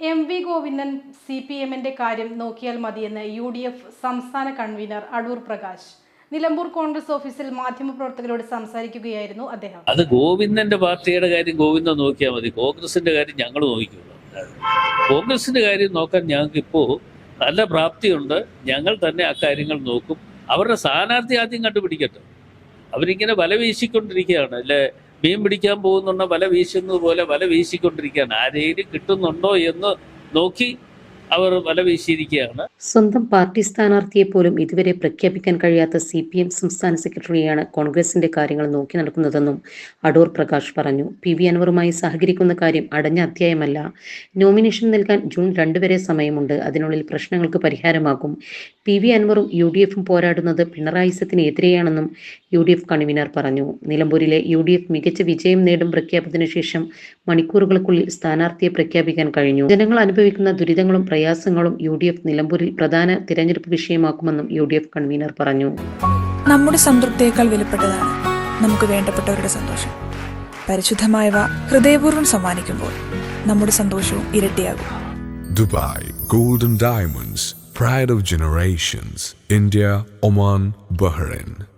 M V Govindan C P എമ്മിന്റെ കാര്യം നോക്കിയാൽ മതിയെന്ന് യു ഡി എഫ് സംസ്ഥാന കൺവീനർ അടൂർ പ്രകാശ്. നിലമ്പൂർ കോൺഗ്രസ് ഓഫീസിൽ മാധ്യമപ്രവർത്തകരോട് സംസാരിക്കുകയായിരുന്നു അദ്ദേഹം. അത് ഗോവിന്ദന്റെ പാർട്ടിയുടെ കാര്യം ഗോവിന്ദൻ നോക്കിയാൽ മതി. കോൺഗ്രസിന്റെ കാര്യം ഞങ്ങൾ നോക്കിക്കോളാം. കോൺഗ്രസിന്റെ കാര്യം നോക്കാൻ ഞങ്ങൾക്ക് ഇപ്പോൾ നല്ല പ്രാപ്തിയുണ്ട്. ഞങ്ങൾ തന്നെ അക്കാര്യങ്ങൾ നോക്കും. അവരുടെ സ്ഥാനാർത്ഥി ആദ്യം കണ്ടുപിടിക്കട്ടെ. അവരിങ്ങനെ വല വീശിക്കൊണ്ടിരിക്കുകയാണ് അല്ലെ? മീൻ പിടിക്കാൻ പോകുന്നുണ്ടോ വല വീശുന്നത് പോലെ വല വീശിക്കൊണ്ടിരിക്കുകയാണ്. ആരെയും കിട്ടുന്നുണ്ടോ എന്ന് നോക്കി അവർ വല വീശിയിരിക്കുകയാണ്. സ്വന്തം പാർട്ടി സ്ഥാനാർത്ഥിയെ പോലും ഇതുവരെ പ്രഖ്യാപിക്കാൻ കഴിയാത്ത സി പി എം സംസ്ഥാന സെക്രട്ടറിയാണ് കോൺഗ്രസിന്റെ കാര്യങ്ങൾ നോക്കി നടക്കുന്നതെന്നും അടൂർ പ്രകാശ് പറഞ്ഞു. പി വി അൻവറുമായി സഹകരിക്കുന്ന കാര്യം അടഞ്ഞ അധ്യായമല്ല. നോമിനേഷൻ നൽകാൻ ജൂൺ രണ്ട് വരെ സമയമുണ്ട്. അതിനുള്ളിൽ പ്രശ്നങ്ങൾക്ക് പരിഹാരമാകും. പി വി അൻവറും യു ഡി എഫും പോരാടുന്നത് പിണറായി സത്തിനെതിരെയാണെന്നും യു ഡി എഫ് കൺവീനർ പറഞ്ഞു. നിലമ്പൂരിലെ യു ഡി എഫ് മികച്ച വിജയം നേടും പ്രഖ്യാപനത്തിനു ശേഷം മണിക്കൂറുകൾക്കുള്ളിൽ സ്ഥാനാർത്ഥിയെ പ്രഖ്യാപിക്കാൻ കഴിഞ്ഞു. ജനങ്ങൾ അനുഭവിക്കുന്ന ദുരിതങ്ങളും പ്രയാസങ്ങളും യു ഡി എഫ് നിലമ്പൂരിൽ പ്രധാന തിരഞ്ഞെടുപ്പ് വിഷയമാക്കുമെന്നും യു ഡി എഫ് കൺവീനർ പറഞ്ഞു. നമ്മുടെ സംതൃപ്തിയേക്കാൾ വിലപ്പെട്ടതാണ് നമുക്ക് വേണ്ടപ്പെട്ടവരുടെ സന്തോഷം. പരിശുദ്ധമായവ ഹൃദയപൂർവം സമ്മാനിക്കുമ്പോൾ നമ്മുടെ സന്തോഷവും ഇരട്ടിയാകും. Dubai golden diamonds pride of generations India Oman Bahrain.